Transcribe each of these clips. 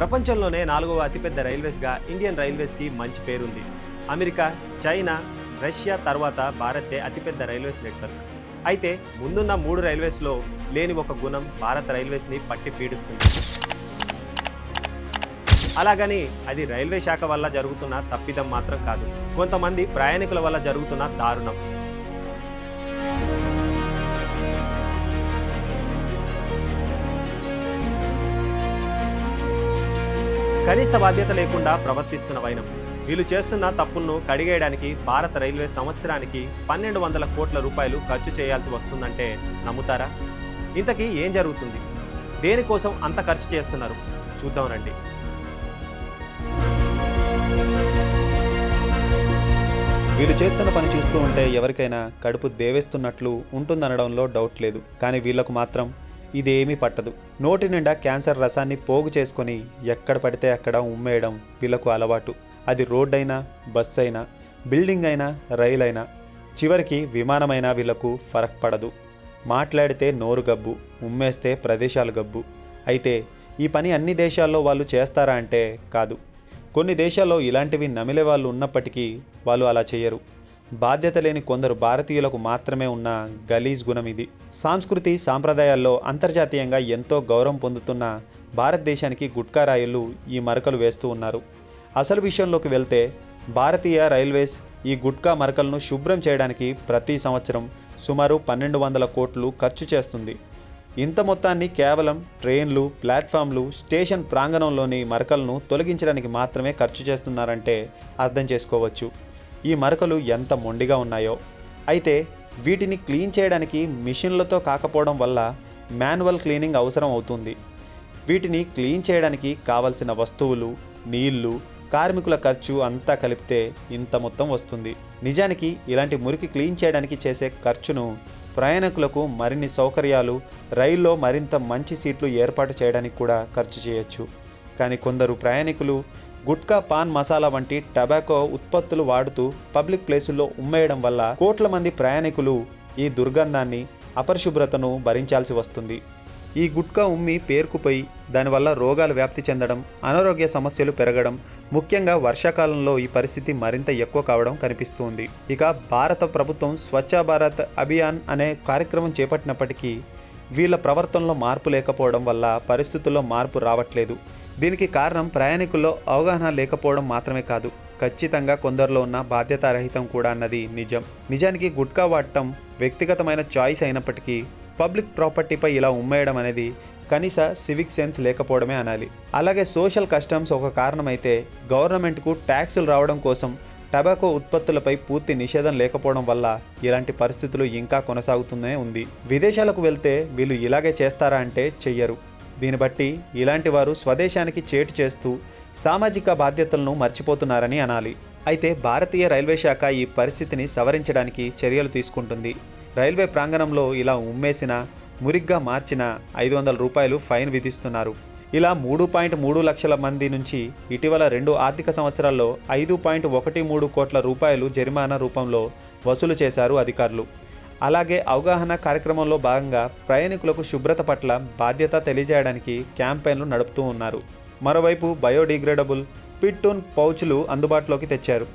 ప్రపంచంలోనే నాలుగవ అతిపెద్ద రైల్వేస్గా ఇండియన్ రైల్వేస్కి మంచి పేరుంది. అమెరికా చైనా రష్యా తర్వాత భారతే అతిపెద్ద రైల్వేస్ నెట్వర్క్. అయితే ముందున్న మూడు రైల్వేస్లో లేని ఒక గుణం భారత రైల్వేస్ని పట్టి పీడిస్తుంది. అలాగని అది రైల్వే శాఖ వల్ల జరుగుతున్న తప్పిదం మాత్రం కాదు. కొంతమంది ప్రయాణికుల వల్ల జరుగుతున్న దారుణం. కనీస బాధ్యత లేకుండా ప్రవర్తిస్తున్న వైనం. వీళ్ళు చేస్తున్న తప్పులను కడిగేయడానికి భారత రైల్వే సంవత్సరానికి పన్నెండు వందల కోట్ల రూపాయలు ఖర్చు చేయాల్సి వస్తుందంటే నమ్ముతారా? ఇంతకీ ఏం జరుగుతుంది? దేనికోసం అంత ఖర్చు చేస్తున్నారు? చూద్దాం రండి. వీళ్ళు చేస్తున్న పని చూస్తూ ఉంటే ఎవరికైనా కడుపు దేవేస్తున్నట్లు ఉంటుందనడంలో డౌట్ లేదు. కానీ వీళ్ళకు మాత్రం ఇదేమీ పట్టదు. నోటి నిండా క్యాన్సర్ రసాన్ని పోగు చేసుకొని ఎక్కడ పడితే అక్కడ ఉమ్మేయడం వీళ్ళకు అలవాటు. అది రోడ్ అయినా బస్ అయినా బిల్డింగ్ అయినా రైలు అయినా చివరికి విమానమైనా వీళ్ళకు ఫరక్ పడదు. మాట్లాడితే నోరు గబ్బు ఉమ్మేస్తే ప్రదేశాలు గబ్బు. అయితే ఈ పని అన్ని దేశాల్లో వాళ్ళు చేస్తారా అంటే కాదు. కొన్ని దేశాల్లో ఇలాంటివి నమిలే వాళ్ళు ఉన్నప్పటికీ వాళ్ళు అలా చేయరు బాధ్యత లేని కొందరు భారతీయులకు మాత్రమే ఉన్న గలీజ్ గుణం ఇది. సాంస్కృతి సాంప్రదాయాల్లో అంతర్జాతీయంగా ఎంతో గౌరవం పొందుతున్న భారతదేశానికి గుట్కా రాయులు ఈ మరకలు వేస్తూ ఉన్నారు. అసలు విషయంలోకి వెళ్తే భారతీయ రైల్వేస్ ఈ గుట్కా మరకలను శుభ్రం చేయడానికి ప్రతి సంవత్సరం సుమారు పన్నెండు వందల కోట్లు ఖర్చు చేస్తుంది. ఇంత మొత్తాన్ని కేవలం ట్రైన్లు ప్లాట్ఫామ్లు స్టేషన్ ప్రాంగణంలోని మరకలను తొలగించడానికి మాత్రమే ఖర్చు చేస్తున్నారంటే అర్థం చేసుకోవచ్చు. ఈ మరకలు ఎంత మొండిగా ఉన్నాయో. అయితే వీటిని క్లీన్ చేయడానికి మిషన్లతో కాకపోవడం వల్ల మాన్యువల్ క్లీనింగ్ అవసరం అవుతుంది. వీటిని క్లీన్ చేయడానికి కావలసిన వస్తువులు నీళ్ళు కార్మికుల ఖర్చు అంతా కలిపితే ఇంత మొత్తం వస్తుంది. నిజానికి ఇలాంటి మురికి క్లీన్ చేయడానికి చేసే ఖర్చును ప్రయాణికులకు మరిన్ని సౌకర్యాలు రైల్లో మరింత మంచి సీట్లు ఏర్పాటు చేయడానికి కూడా ఖర్చు చేయొచ్చు. కానీ కొందరు ప్రయాణికులు గుట్కా పాన్ మసాలా వంటి టబాకో ఉత్పత్తులు వాడుతూ పబ్లిక్ ప్లేసుల్లో ఉమ్మేయడం వల్ల కోట్ల మంది ప్రయాణికులు ఈ దుర్గంధాన్ని అపరిశుభ్రతను భరించాల్సి వస్తుంది. ఈ గుట్కా ఉమ్మి పేరుకుపోయి దానివల్ల రోగాలు వ్యాప్తి చెందడం అనారోగ్య సమస్యలు పెరగడం ముఖ్యంగా వర్షాకాలంలో ఈ పరిస్థితి మరింత ఎక్కువ కావడం కనిపిస్తుంది. ఇక భారత ప్రభుత్వం స్వచ్ఛ భారత్ అభియాన్ అనే కార్యక్రమం చేపట్టినప్పటికీ వీళ్ళ ప్రవర్తనలో మార్పు లేకపోవడం వల్ల పరిస్థితుల్లో మార్పు రావట్లేదు. దీనికి కారణం ప్రయాణికుల్లో అవగాహన లేకపోవడం మాత్రమే కాదు. ఖచ్చితంగా కొందరిలో ఉన్న బాధ్యతారహితం కూడా అన్నది నిజం. నిజానికి గుట్కా వాడటం వ్యక్తిగతమైన చాయిస్ అయినప్పటికీ పబ్లిక్ ప్రాపర్టీపై ఇలా ఉమ్మేయడం అనేది కనీస సివిక్ సెన్స్ లేకపోవడమే అనాలి. అలాగే సోషల్ కస్టమ్స్ ఒక కారణమైతే గవర్నమెంట్కు ట్యాక్సులు రావడం కోసం టబాకో ఉత్పత్తులపై పూర్తి నిషేధం లేకపోవడం వల్ల ఇలాంటి పరిస్థితులు ఇంకా కొనసాగుతూనే ఉంది. విదేశాలకు వెళ్తే వీళ్ళు ఇలాగే చేస్తారా అంటే చెయ్యరు. దీన్ని బట్టి ఇలాంటి వారు స్వదేశానికి చేటు చేస్తూ సామాజిక బాధ్యతలను మర్చిపోతున్నారని అనాలి. అయితే భారతీయ రైల్వే శాఖ ఈ పరిస్థితిని సవరించడానికి చర్యలు తీసుకుంటుంది. రైల్వే ప్రాంగణంలో ఇలా ఉమ్మేసిన మురిగ్గా మార్చిన ఐదు వందల రూపాయలు ఫైన్ విధిస్తున్నారు. ఇలా మూడు పాయింట్ మూడు లక్షల మంది నుంచి ఇటీవల రెండు ఆర్థిక సంవత్సరాల్లో ఐదు పాయింట్ ఒకటి మూడు కోట్ల రూపాయలు జరిమానా రూపంలో వసూలు చేశారు అధికారులు. అలాగే అవగాహన కార్యక్రమంలో భాగంగా ప్రయాణికులకు శుభ్రత పట్ల బాధ్యత తెలియజేయడానికి క్యాంపెయిన్లు నడుపుతూ ఉన్నారు. మరోవైపు బయోడిగ్రేడబుల్ పిట్టూన్ పౌచ్లు అందుబాటులోకి తెచ్చారు.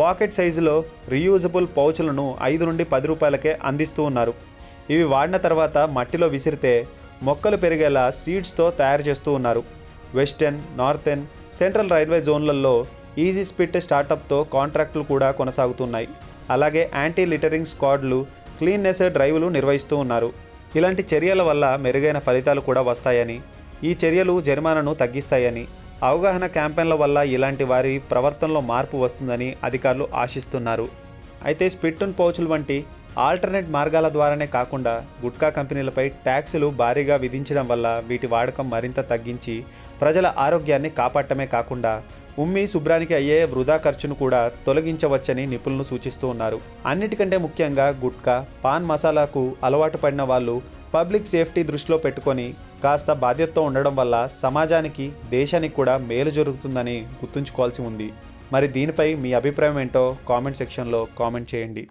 పాకెట్ సైజులో రీయూజబుల్ పౌచ్లను ఐదు నుండి పది రూపాయలకే అందిస్తూ ఉన్నారు. ఇవి వాడిన తర్వాత మట్టిలో విసిరితే మొక్కలు పెరిగేలా సీడ్స్తో తయారు చేస్తూ ఉన్నారు. వెస్టర్న్ నార్థెన్ సెంట్రల్ రైల్వే జోన్లలో ఈజీ స్పిట్ స్టార్టప్తో కాంట్రాక్టులు కూడా కొనసాగుతున్నాయి. అలాగే యాంటీ లిటరింగ్ స్క్వాడ్లు క్లీన్నెస్ డ్రైవ్లు నిర్వహిస్తూ ఉన్నారు. ఇలాంటి చర్యల వల్ల మెరుగైన ఫలితాలు కూడా వస్తాయని ఈ చర్యలు జరిమానాను తగ్గిస్తాయని అవగాహన క్యాంపెయిన్ల వల్ల ఇలాంటి వారి ప్రవర్తనలో మార్పు వస్తుందని అధికారులు ఆశిస్తున్నారు. అయితే స్పిట్టున్ పౌచులు వంటి ఆల్టర్నేట్ మార్గాల ద్వారానే కాకుండా గుట్కా కంపెనీలపై ట్యాక్సులు భారీగా విధించడం వల్ల వీటి వాడకం మరింత తగ్గించి ప్రజల ఆరోగ్యాన్ని కాపాడటమే కాకుండా ఉమ్మి శుభ్రానికి అయ్యే వృధా ఖర్చును కూడా తొలగించవచ్చని నిపుణులు సూచిస్తూ ఉన్నారు. అన్నిటికంటే ముఖ్యంగా గుట్కా పాన్ మసాలాకు అలవాటు పడిన వాళ్ళు పబ్లిక్ సేఫ్టీ దృష్టిలో పెట్టుకొని కాస్త బాధ్యతతో ఉండడం వల్ల సమాజానికి దేశానికి కూడా మేలు జరుగుతుందని గుర్తుంచుకోవాల్సి ఉంది. మరి దీనిపై మీ అభిప్రాయం ఏంటో కామెంట్ సెక్షన్లో కామెంట్ చేయండి.